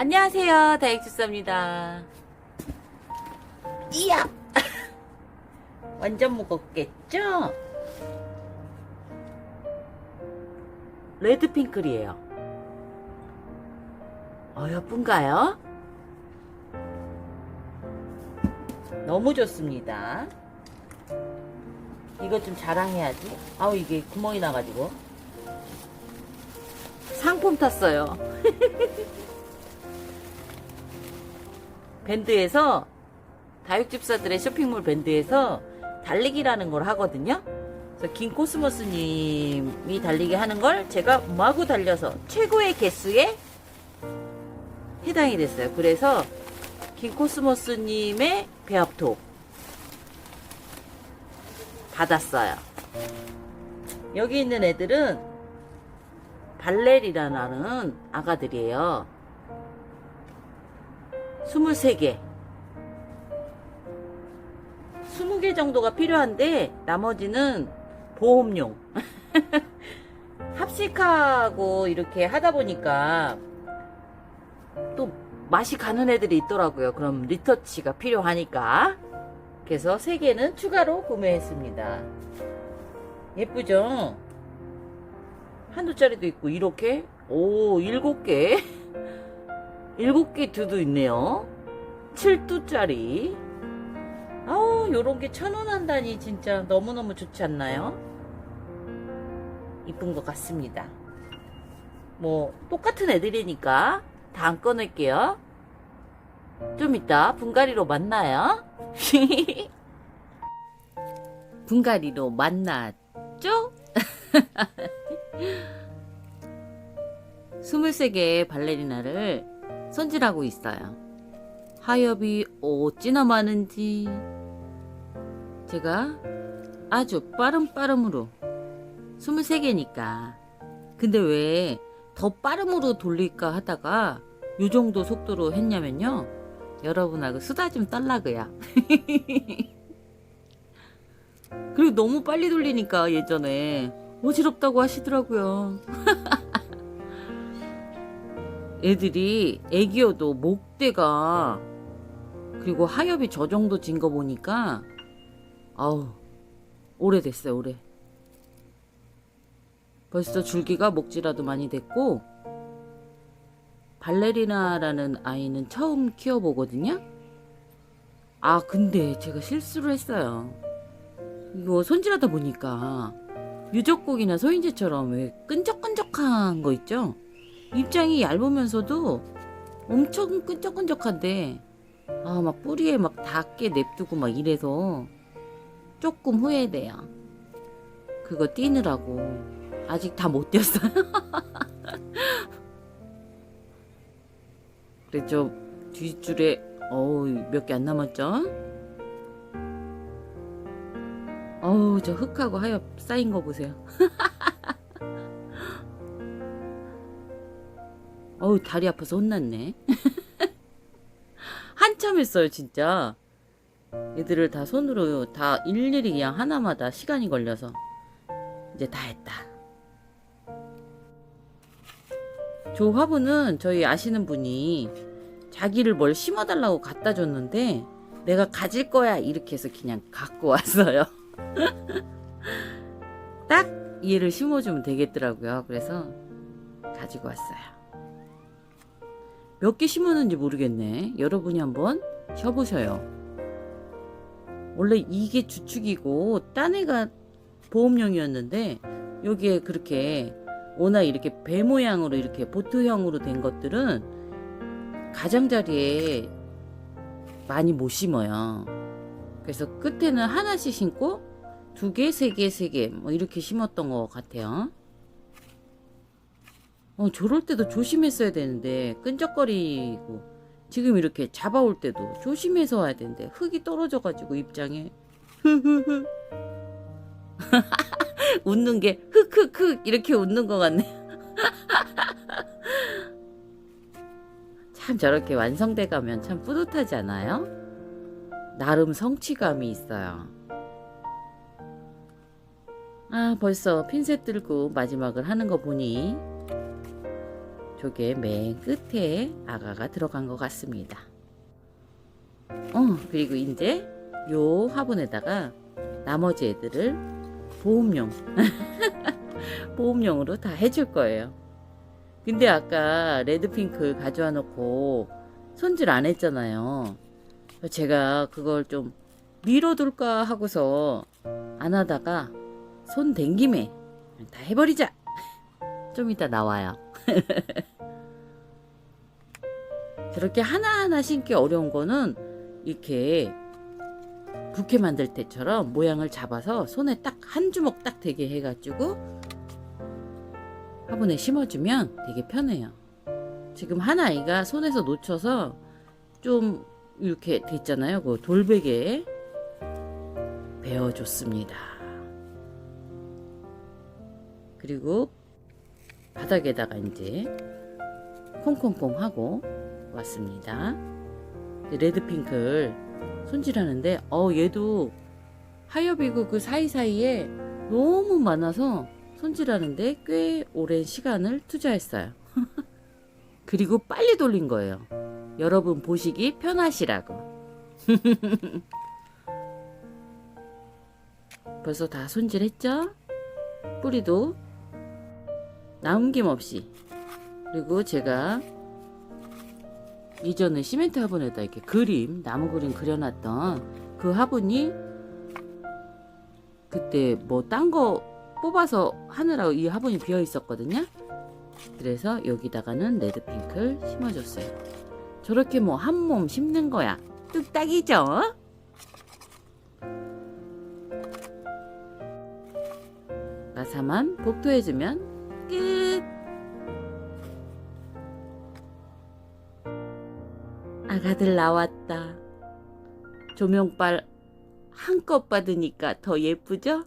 안녕하세요. 다육주사입니다. 이야! 완전 무겁겠죠? 레드핑클이에요. 어, 예쁜가요? 너무 좋습니다. 이것 좀 자랑해야지. 아우, 이게 구멍이 나가지고. 상품 탔어요. 밴드에서 다육집사들의 쇼핑몰 밴드에서 달리기라는 걸 하거든요. 그래서 긴 코스모스님이 달리기 하는 걸 제가 마구 달려서 최고의 개수에 해당이 됐어요. 그래서 긴 코스모스님의 배합톡 받았어요. 여기 있는 애들은 발레리라는 아가들이에요. 23개. 20개 정도가 필요한데 나머지는 보험용. 합식하고 이렇게 하다 보니까 또 맛이 가는 애들이 있더라고요. 그럼 리터치가 필요하니까. 그래서 3개는 추가로 구매했습니다. 예쁘죠? 한두 짜리도 있고 이렇게 오 일곱 개 일곱 개 두도 있네요. 7두짜리. 아우 요런 게 천 원 한다니 진짜 너무너무 좋지 않나요? 이쁜 것 같습니다. 뭐 똑같은 애들이니까 다 안 꺼낼게요. 좀 이따 분갈이로 만나요. 분갈이로 만났죠? 23개의 발레리나를 손질하고 있어요. 하엽이 어찌나 많은지 제가 아주 빠름 빠름으로 23개니까 근데 왜 더 빠름으로 돌릴까 하다가 요 정도 속도로 했냐면요 여러분하고 수다 좀 떨라고요 그리고 너무 빨리 돌리니까 예전에 어지럽다고 하시더라고요. 애들이 애기여도 목대가 그리고 하엽이 저 정도 진 거 보니까 아우 오래됐어요 오래. 벌써 줄기가 목지라도 많이 됐고 발레리나라는 아이는 처음 키워보거든요. 아 근데 제가 실수를 했어요. 이거 손질하다 보니까 유적곡이나 소인제처럼 왜 끈적끈적한 거 있죠? 입장이 얇으면서도 엄청 끈적끈적한데 아 막 뿌리에 막 닿게 냅두고 막 이래서 조금 후회돼요. 그거 띄느라고 아직 다못 띄었어요. 그래서 뒷줄에 어우 몇 개 안 남았죠? 어우 저 흙하고 하엽 쌓인 거 보세요. 어우 다리 아파서 혼났네. 한참 했어요 진짜. 얘들을 다 손으로 다 일일이 그냥 하나마다 시간이 걸려서 이제 다 했다. 저 화분은 저희 아시는 분이 자기를 뭘 심어달라고 갖다 줬는데 내가 가질 거야 이렇게 해서 그냥 갖고 왔어요. 딱 얘를 심어주면 되겠더라고요. 그래서 가지고 왔어요. 몇 개 심었는지 모르겠네. 여러분이 한번 쉬어보셔요. 원래 이게 주축이고 딴 애가 보험용이었는데 여기에 그렇게 워낙 이렇게 배 모양으로 이렇게 보트형으로 된 것들은 가장자리에 많이 못 심어요. 그래서 끝에는 하나씩 심고 두 개, 세 개, 세 개, 뭐 이렇게 심었던 것 같아요. 어, 저럴 때도 조심했어야 되는데, 끈적거리고, 지금 이렇게 잡아올 때도 조심해서 와야 되는데, 흙이 떨어져가지고 입장에. 웃는 게, 흑흑흑, 이렇게 웃는 것 같네. 참 저렇게 완성돼 가면 참 뿌듯하지 않아요? 나름 성취감이 있어요. 아, 벌써 핀셋 들고 마지막을 하는 거 보니 저게 맨 끝에 아가가 들어간 것 같습니다. 어, 그리고 이제 요 화분에다가 나머지 애들을 보험용, 보험용으로 다 해줄 거예요. 근데 아까 레드핑크 가져와 놓고 손질 안 했잖아요. 제가 그걸 좀 밀어둘까 하고서 안 하다가 손댄 김에 다 해버리자. 좀 이따 나와요. 저렇게 하나하나 신기 어려운 거는 이렇게 부케 만들 때처럼 모양을 잡아서 손에 딱 한 주먹 딱 되게 해가지고 화분에 심어주면 되게 편해요. 지금 한 아이가 손에서 놓쳐서 좀 이렇게 됐잖아요. 그 돌베개에 베어줬습니다. 그리고 바닥에다가 이제 콩콩콩 하고 왔습니다. 레드핑크를 손질하는데 어 얘도 하엽이고 그 사이사이에 너무 많아서 손질하는데 꽤 오랜 시간을 투자했어요. 그리고 빨리 돌린 거예요. 여러분 보시기 편하시라고. 벌써 다 손질했죠? 뿌리도 남김없이. 그리고 제가 이전에 시멘트 화분에다 이렇게 그림, 나무 그림 그려놨던 그 화분이 그때 뭐 딴 거 뽑아서 하느라고 이 화분이 비어 있었거든요. 그래서 여기다가는 레드핑크를 심어줬어요. 저렇게 뭐 한 몸 심는 거야. 뚝딱이죠? 가사만 복도해주면 아가들 나왔다. 조명빨 한껏 받으니까 더 예쁘죠?